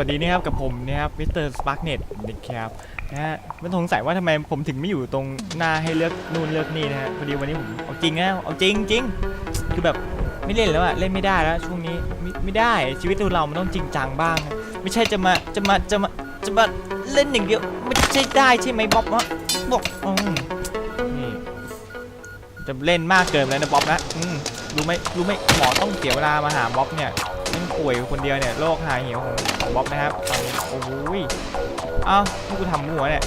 สวัสดีนะครับกับผมนะครับมิสเตอร์สปาร์กเน็ตนะครับนะฮะไม่สงสัยว่าทำไมผมถึงไม่อยู่ตรงหน้าให้เลือกนู่นเลือกนี่นะฮะพอดีวันนี้ผมเอาจริงนะเอาจริงจริงคือแบบไม่เล่นแล้วอะเล่นไม่ได้แล้วช่วงนี้ไม่ไม่ได้ชีวิตเรามันต้องจริงจังบ้าง ไม่ใช่จะมาจะมาจะมาจะมาเล่นอย่างเดียวไม่ใช่ได้ใช่ไหมบ๊อบวะบอกอืมนี่จะเล่นมากเกินไปแล้วนะบ๊อบนะอืมรู้ไหมรู้ไหมหมอต้องเสียเวลามาหาบ๊อบเนี่ย ป่วยคนเดียวเนี่ยโรคหายเหี่ยวของของบ๊อบนะครับตอนนี้โอ้ยเอ้าที่กูทำมั่วเนี่ย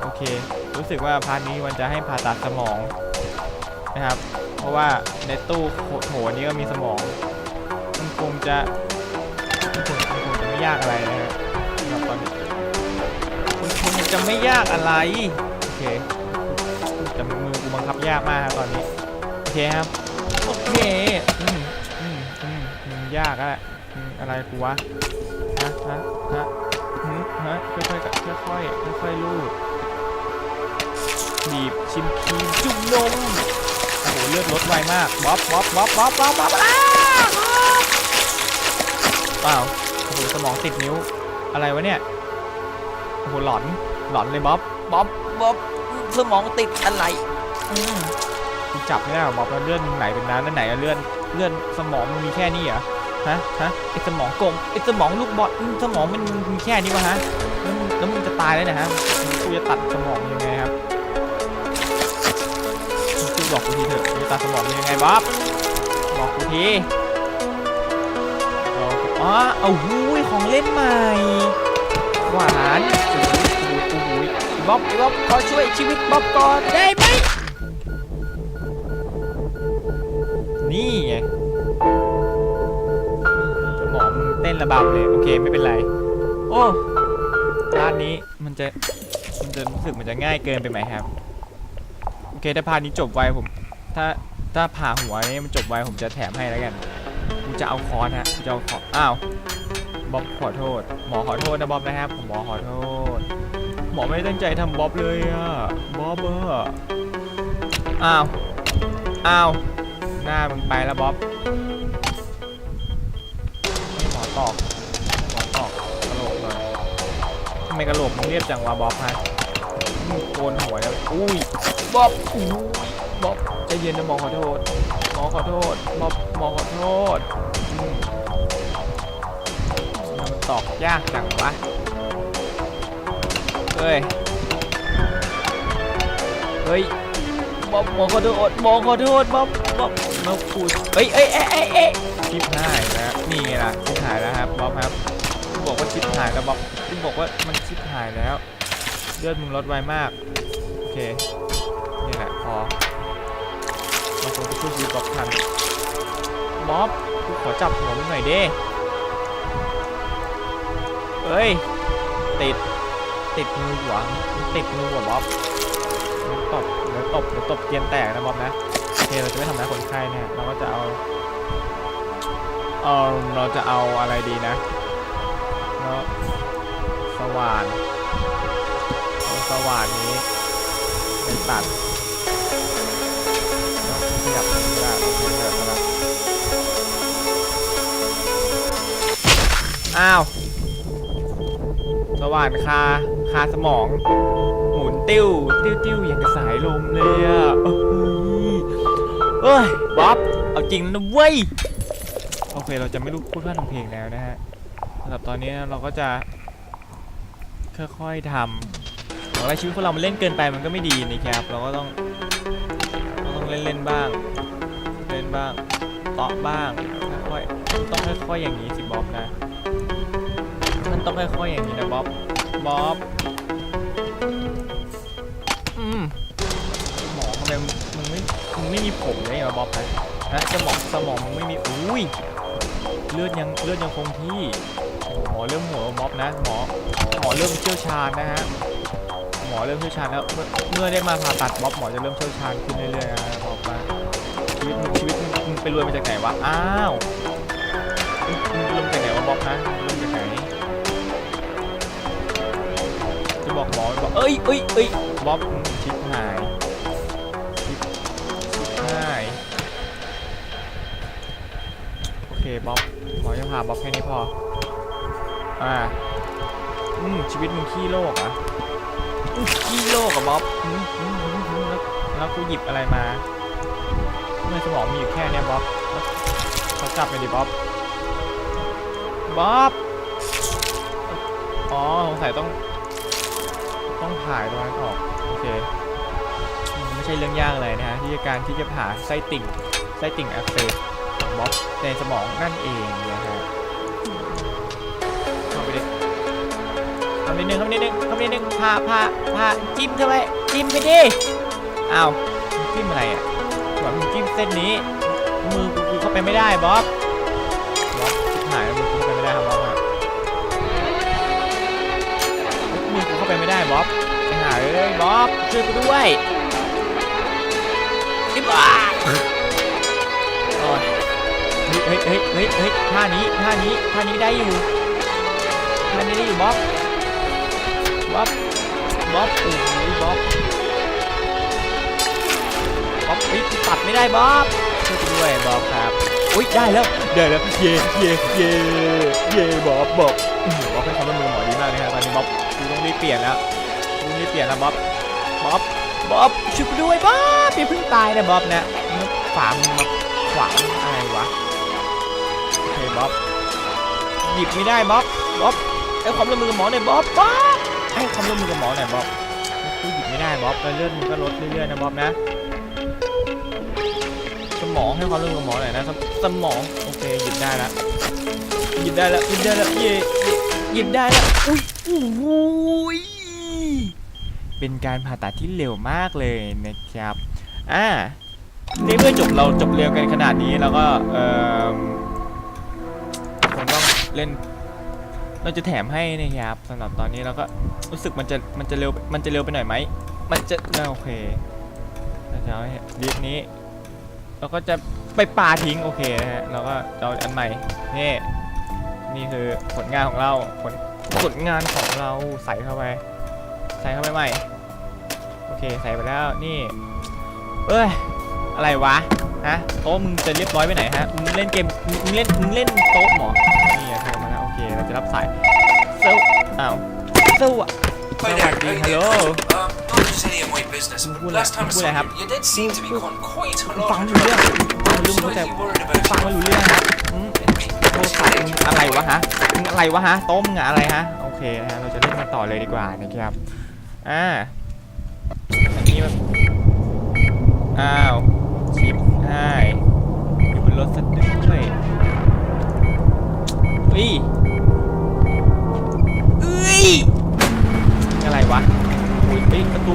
โอเค รู้สึกว่าพาร์ทนี้มันจะให้ผ่าตัดสมองนะครับ เพราะว่าในตู้โถนี้ก็มีสมอง มันคงจะมันคงมันคงจะไม่ยากอะไรนะฮะสำหรับตอนนี้มันคงจะไม่ยากอะไรโอเคแต่มือกูบังคับยากมากครับตอนนี้โอเคครับโอเคอื ยากอะอืมอะไรกูวะฮะฮะฮะฮะค่อยๆกับค่อยๆค่อยๆลูบบีบชิมครีมจุ่มนมโอ้โหเลือดลดไวมากบ๊อบบ๊อบบ๊อบบ๊อบบ๊อบบ๊อบอ้าวเปล่าโอ้โหสมองติดนิ้วอะไรวะเนี่ยโอ้โหหลอนหลอนเลยบ๊อบบ๊อบบ๊อบสมองติดอะไรอืมกูจับไม่ได้หรอบ๊อบแล้วเลื่อนไหนเป็นน้ำนั่นไหนอะเลื่อนเลื่อนสมองมันมีแค่นี้เหรอ ฮะฮะไอสมองกลมไอสมองลูกบอลสมองมันมีแค่นี้วะฮะแล้วมึงแล้วมึงจะตายแล้วนะฮะกูจะตัดสมองยังไงครับช่วยบอกกูทีเถอะกูจะตัดสมองยังไงบ๊อบบอกกูทีอาอ๋อเอาหูยของเล่นใหม่หวานโอ้โหโอ้โหบ๊อบบ๊อบขอช่วยชีวิตบ๊อบก่อนได้ไหม นระบำเลยโอเคไม่เป็นไร โอ้ร้านนี้มันจะมันจะรู้สึกมันจะง่ายเกินไปไหมครับ โอเคถ้าพาร์ทนี้จบไวผม ถ้าถ้าผ่าหัวนี้มันจบไวผมจะแถมให้แล้วกันกูจะเอาคอนฮะกูจะเอาคอนอ้าวบ๊อบขอโทษ หมอขอโทษนะบ๊อบนะครับผมหมอขอโทษ หมอไม่ได้ตั้งใจทำบ๊อบเลยอะบ๊อบเอออ้าวอ้าวหน้ามึงไปแล้วบ๊อบ ตอกห้หมอตอกกระโหลกหน่อยทำไมกระโหลกมึงเรียบจังวะบ๊อบฮะโกนหัวแล้วอุ้ยบ๊อบอุ้ยบ๊อบใจเย็นนะหมอขอโทษหมอขอโทษบ๊อบหมอขอโทษมันตอกยากจังวะเฮ้ยเฮ้ยบ๊อบหมอขอโทษหมอขอโทษบ๊อบบ๊อบ มาพูดเอ้ยเอ้ยเอ้ยเอ้ยเอ้ยชิปหายแล้วนี่ไงล่ะชิปหายแล้วครับบ๊อบครับคุณบอกว่าชิปหายแล้วบ๊อบคุณบอกว่ามันชิปหายแล้วเลือดมึงลดไวมากโอเคนี่แหละพอเราคงจะช่วยชีวิตบ๊อบทันบ๊อบกูขอจับหัวมึงหน่อยเด้เอ้ยติดติดมือหัวมันติดมือหัวบ๊อบเดี๋ยวตบเดี๋ยวตบเดี๋ยวตบเกียนแตกนะบอมนะ เคเราจะไม่ทำร้ายคนไข้เนี่ยเราก็จะเอาเออเราจะเอาอะไรดีนะเนาะสว่านเอาสว่านนี้เป็นตัดเนาะขยับไม่ได้โอเคขยับแล้วอ้าว สว่านคาคาสมอง หมุนติ้วติ้วติ้วอย่างกับสายลมเลยอะ เอ้ยเอ้ยบ๊อบเอาจริงนะเว้ยโอเคเราจะไม่รู้พูดพร่ำทำเพลงแล้วนะฮะสำหรับตอนนี้เราก็จะค่อยๆทำของอะไรชีวิตของเรามันเล่นเกินไปมันก็ไม่ดีนะครับเราก็ต้องเราต้องเล่นเล่นๆบ้าง เล่นบ้างเตาะบ้างค่อยๆต้องค่อยๆอย่างนี้สิบ๊อบนะ มันต้องค่อยๆอย่างนี้นะบ๊อบบ๊อบ หมอทำไมมึงไม่มึงไม่มีผมเลยเหรอบ๊อบนะฮะสมองสมองมึงไม่มีอุ้ยเลือดยังเลือดยังคงที่หมอเริ่มหัวบ๊อบนะหมอหมอเริ่มเชี่ยวชาญนะฮะหมอเริ่มเชี่ยวชาญแล้วเมื่อเมื่อได้มาผ่าตัดบ๊อบหมอจะเริ่มเชี่ยวชาญขึ้นเรื่อยๆนะบ๊อบนะชีวิตชีวิตมึงไปรวยมาจากไหนวะอ้าวมึงมึงเริ่มจากไหนวะบ๊อบนะเริ่มจากไหนจะบอกหมอบอกเอ้ยเอ้ยเอ้ยบ๊อบชิปหาย บ๊อบหมอจะพาบ๊อบแค่นี้พอ อ่า อืมชีวิตมึงขี้โลกเหรอะขี้โลกอะบ๊อบอืมอืมอืมอืมแล้วแล้วกูหยิบอะไรมาทำไมสมองมีอยู่แค่เนี้ยบ๊อบแล้วเขาจับไปดิบ๊อบบ๊อบอ๋อสงสัยต้อง ต้องผ่ายตรงนั้นออก โอเคอืมไม่ใช่เรื่องยากเลยนะฮะที่จะการที่จะผ่าไส้ติ่งไส้ติ่งอักเสบ ของบอบในสมองนั่นเองนะฮะเข้าไปดิเข้าไปนึงเข้าไปนึงเข้าไปนึงผ่าผ่าผ่าจิ้มเข้าไปจิ้มไปดิอ้าวจิ้มอะไรอะหวังมึงจิ้มเส้นนี้ มือกูเข้าไปไม่ได้บ๊อบบ๊อบหายมือกูเข้าไปไม่ได้ครับบ๊อบฮะมือกูเข้าไปไม่ได้บ๊อบไปหาเอ้ยบ๊อบช่วยกูด้วยไอ้บ้ ฮ้ยเฮ้ยเฮ้ยเฮ้ยเฮ้ยท่านี้ท่านี้ท่านี้ได้อยู่ท่านี้ได้อยู่บ๊อบบ๊อบบ๊อบโอ้ยบ๊อบบ๊อบเฮ้ยตัดไม่ได้บ๊อบช่วยกูด้วยบ๊อบครับอุ้ยได้แล้วได้แล้วเย่เย่เย่เย่บ๊อบบ๊อบบ๊อบให้ความร่วมมือหมอดีมากเลยครับตอนนี้บ๊อบกูต้องรีบเปลี่ยนแล้วกูต้องรีบเปลี่ยนแล้วบ๊อบบ๊อบบ๊อบช่วยกูด้วยบ๊อบอย่าเพิ่งตายนะบ๊อบนะฝามึงมาขวาง บ๊อบหยิบไม่ได้บ๊อบบ๊อบให้ความร่วมมือกับหมอหน่อยบ๊อบบ๊อบให้ความร่วมมือกับหมอหน่อยบ๊อบกูหยิบไม่ได้บ๊อบเลือดมึงก็ลดเรื่อยๆนะบ๊อบนะ สมองให้ความร่วมมือกับหมอหน่อยนะสมสมองโอเคหยิบได้ล้วหยิบได้ล้วหยิบได้ล้วเย่หยิบได้ล้วอุ้ยอุ้ยเป็นการผ่าตัดที่เร็วมากเลยนะครับอ่าในเมื่อจบเราจบเร็วกันขนาดนี้แล้วก็เอ่อ เล่น เราจะแถมให้นะครับสำหรับตอนนี้เราก็รู้สึกมันจะมันจะเร็วมันจะเร็วไปหน่อยไหมมันจะโอเคเราจะเอาให้ดิฟนี้เราก็จะไปปาทิ้งโอเคนะฮะเราก็จะเอาอันใหม่นี่นี่คือผลงานของเราผลผลงานของเราใส่เข้าไป ใส่เข้าไปใหม่โอเคใส่ไปแล้วนี่ เอ้ยอะไรวะฮะโต๊ะมึงจะเรียบร้อยไปไหนฮะมึงเล่นเกมมึงเล่นมึงเล่นโต๊ะหมอ เคเราจะรับสายเซลอ้าวสวัสส Hi วัส there, ดี how you ฮัลโหล doing? Um, not just any of my business, but Would last I- time I would I saw have- you, you did seem to be gone quite a ฟัง lot. ไม่รู้เรื่องฟังไม่รู้เข้าใจ Slightly worried about ฟังไม่รู้เรื่องครับอืมโทรศัพท์มึงอะไรวะฮะมึงอะไรวะฮะโต๊ะมึงอะอะไรฮะ โอเคนะฮะ เราจะเล่นกันต่อเลยดีกว่านะครับ อ่าอันนี้มันอ้าวชิปให้อยู่บนรถสักด้วย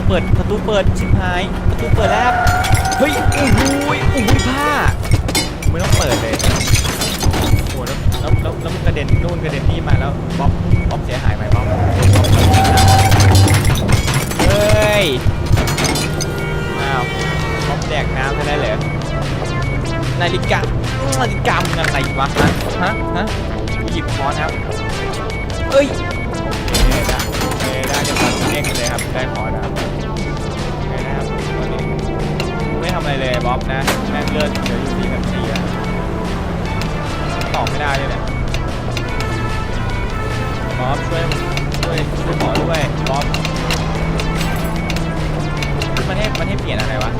เปิดประตูเปิดชิบหายประตูเปิดแล้วเฮ้ยโอ้โหยโอ้โหยผ้าไม่ต้องเปิดเลยโอ้แล้วแล้วแล้วแล้วกระเด็นนู่นกระเด็นนี่มาแล้วบ๊อบบ๊อบเสียหายไหมบ๊อบเฮ้ยอ้าวบ๊อบแดกน้ำไปได้เลยนาฬิกานาฬิกามึงอะไรวะฮะฮะฮะหยิบค้อนครับเอ้ยโอเคได้โอเคได้เดี๋ยวขอเด้งเลยครับได้คอนนะครับ บ๊อบนะแม่งเลือดเหลืออยู่ที่แบบสี่อะตอบไม่ได้เลยเนี่ยบอสช่วยช่วยช่วยหมอด้วยบอสมันให้มันให้เปลี่ยนอะไรวะ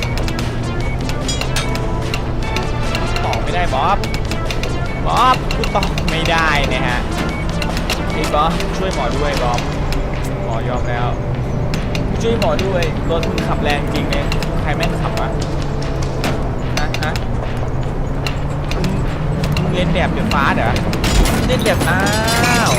ตอบไม่ได้บอสบอสกูตอบไม่ได้นะฮะไอ้บอสช่วยหมอด้วยบอสหมอยอมแล้วช่วยหมอด้วยรถมึงขับแรงจริงเนี่ยใครแม่งขับวะ เล่นแบบเดือดฟ้าเหรอเล่นแบบอ้าว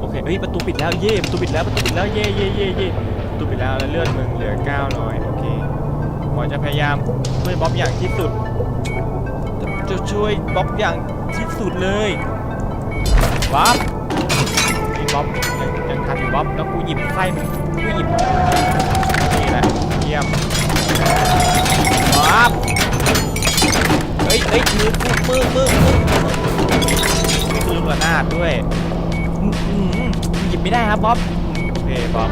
โอเคเฮ้ยประตูปิดแล้วเย่ประตูปิดแล้วประตูปิดแล้วเย่เย่เย่เย่ประตูปิดแล้วแล้วเลือดมึงเหลือ900โอเคหมอจะพยายามช่วยบ๊อบอย่างที่สุดจะจะช่วยบ๊อบอย่างที่สุดเลยบ๊อบไอ้บ๊อบยังยังทันอยู่บ๊อบแล้วกูหยิบไส้มึงกูหยิบนี่แหละเยี่ยม ฮ้ยเฮ้ยมือมือมือมือมือมือระนาดด้วยอื้อหือหยิบไม่ได้ครับบ๊อบโอเคบ๊อบ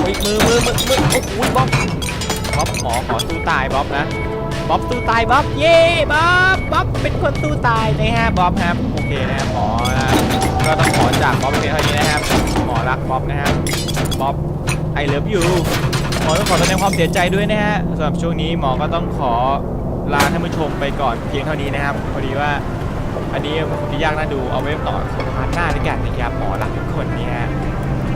เฮ้ยมือมือมือมือโอ้โหบ๊อบบ๊อบหมอขอสู้ตายบ๊อบนะบ๊อบสู้ตายบ๊อบเย่บ๊อบบ๊อบเป็นคนสู้ตายนะฮะบ๊อบครับโอเคนะครับหมอนะก็ต้องขอจากบ๊อบไปเพียงเท่านี้นะครับหมอรักบ๊อบนะครับบ๊อบ I love you หมอต้องขอแสดงความเสียใจด้วยนะฮะสำหรับช่วงนี้หมอก็ต้องขอลาท่านผู้ชมไปก่อนเพียงเท่านี้นะครับพอดีว่าอันนี้มันคงจะยากน่าดูเอาไว้ต่อสัปดาห์หน้าด้วยกันนะครับหมอรักทุกคนเนี่ย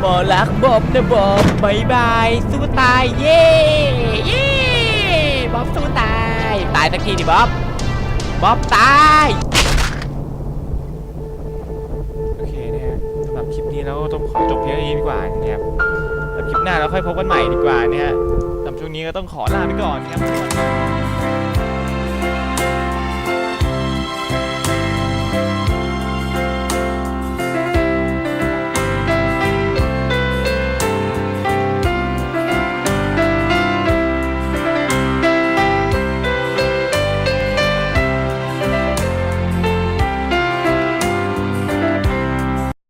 หมอรักบอบนะบอบบายบายสู้ตายเย่เย่บ๊อบสู้ตายตายสักทีดิบ๊อบบ๊อบตายโอเคนะฮะสำหรับคลิปนี้เราก็ต้องขอจบเพียงเท่านี้ดีกว่านะครับ แล้วคลิปหน้าเราค่อยพบกันใหม่ดีกว่านะฮะสำหรับช่วงนี้ก็ต้องขอลาไปก่อนนะครับ